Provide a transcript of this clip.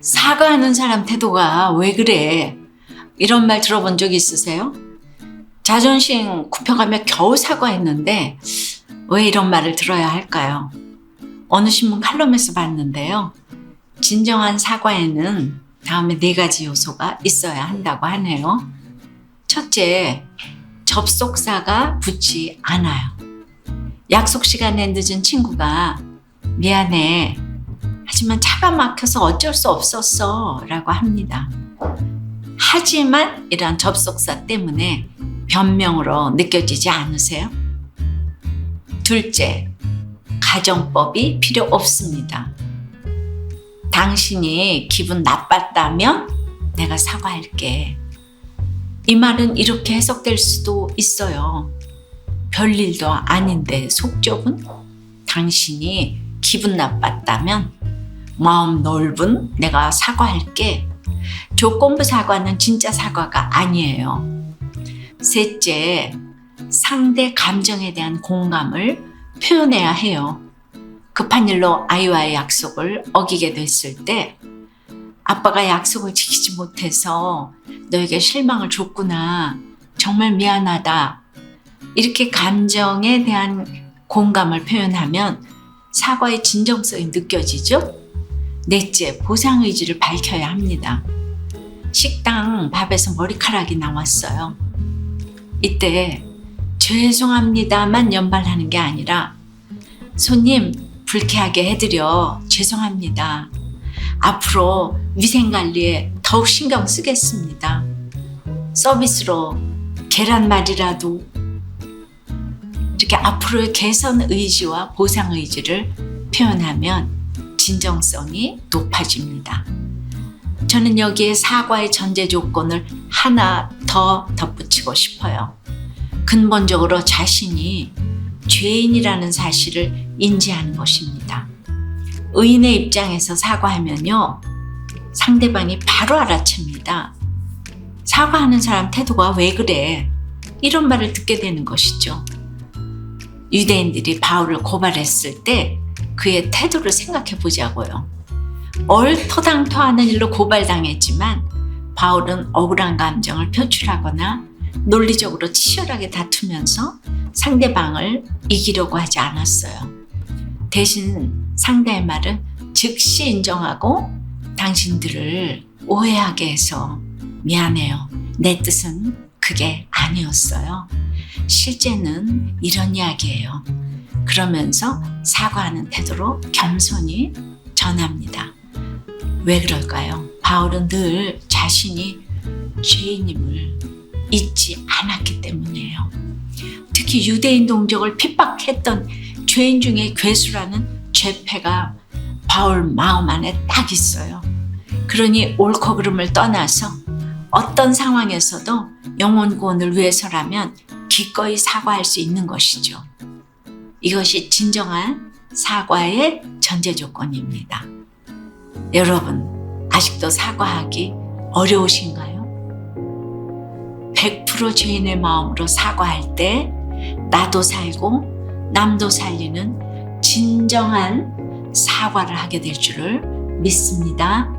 사과하는 사람 태도가 왜 그래? 이런 말 들어본 적 있으세요? 자존심 굽혀가며 겨우 사과했는데 왜 이런 말을 들어야 할까요? 어느 신문 칼럼에서 봤는데요. 진정한 사과에는 다음에 네 가지 요소가 있어야 한다고 하네요. 첫째, 접속사가 붙지 않아요. 약속 시간에 늦은 친구가 미안해. 하지만 차가 막혀서 어쩔 수 없었어. 라고 합니다. 하지만 이런 접속사 때문에 변명으로 느껴지지 않으세요? 둘째, 가정법이 필요 없습니다. 당신이 기분 나빴다면 내가 사과할게. 이 말은 이렇게 해석될 수도 있어요. 별일도 아닌데 속 좁은 당신이 기분 나빴다면 마음 넓은 내가 사과할게. 조건부 사과는 진짜 사과가 아니에요. 셋째, 상대 감정에 대한 공감을 표현해야 해요. 급한 일로 아이와의 약속을 어기게 됐을 때 아빠가 약속을 지키지 못해서 너에게 실망을 줬구나. 정말 미안하다. 이렇게 감정에 대한 공감을 표현하면 사과의 진정성이 느껴지죠? 넷째, 보상 의지를 밝혀야 합니다. 식당 밥에서 머리카락이 나왔어요. 이때 죄송합니다만 연발하는 게 아니라 손님 불쾌하게 해드려 죄송합니다. 앞으로 위생 관리에 더욱 신경 쓰겠습니다. 서비스로 계란말이라도 이렇게 앞으로의 개선 의지와 보상 의지를 표현하면 진정성이 높아집니다. 저는 여기에 사과의 전제 조건을 하나 더 덧붙이고 싶어요. 근본적으로 자신이 죄인이라는 사실을 인지하는 것입니다. 의인의 입장에서 사과하면요, 상대방이 바로 알아챕니다. 사과하는 사람 태도가 왜 그래? 이런 말을 듣게 되는 것이죠. 유대인들이 바울을 고발했을 때 그의 태도를 생각해 보자고요. 얼토당토하는 일로 고발당했지만 바울은 억울한 감정을 표출하거나 논리적으로 치열하게 다투면서 상대방을 이기려고 하지 않았어요. 대신 상대의 말을 즉시 인정하고 당신들을 오해하게 해서 미안해요. 내 뜻은 그게 아니었어요. 실제는 이런 이야기예요. 그러면서 사과하는 태도로 겸손히 전합니다. 왜 그럴까요? 바울은 늘 자신이 죄인임을 잊지 않았기 때문이에요. 특히 유대인 동족을 핍박했던 죄인 중에 괴수라는 죄패가 바울 마음 안에 딱 있어요. 그러니 옳고 그름을 떠나서 어떤 상황에서도 영혼 구원을 위해서라면 기꺼이 사과할 수 있는 것이죠. 이것이 진정한 사과의 전제 조건입니다. 여러분, 아직도 사과하기 어려우신가요? 100% 죄인의 마음으로 사과할 때 나도 살고 남도 살리는 진정한 사과를 하게 될 줄을 믿습니다.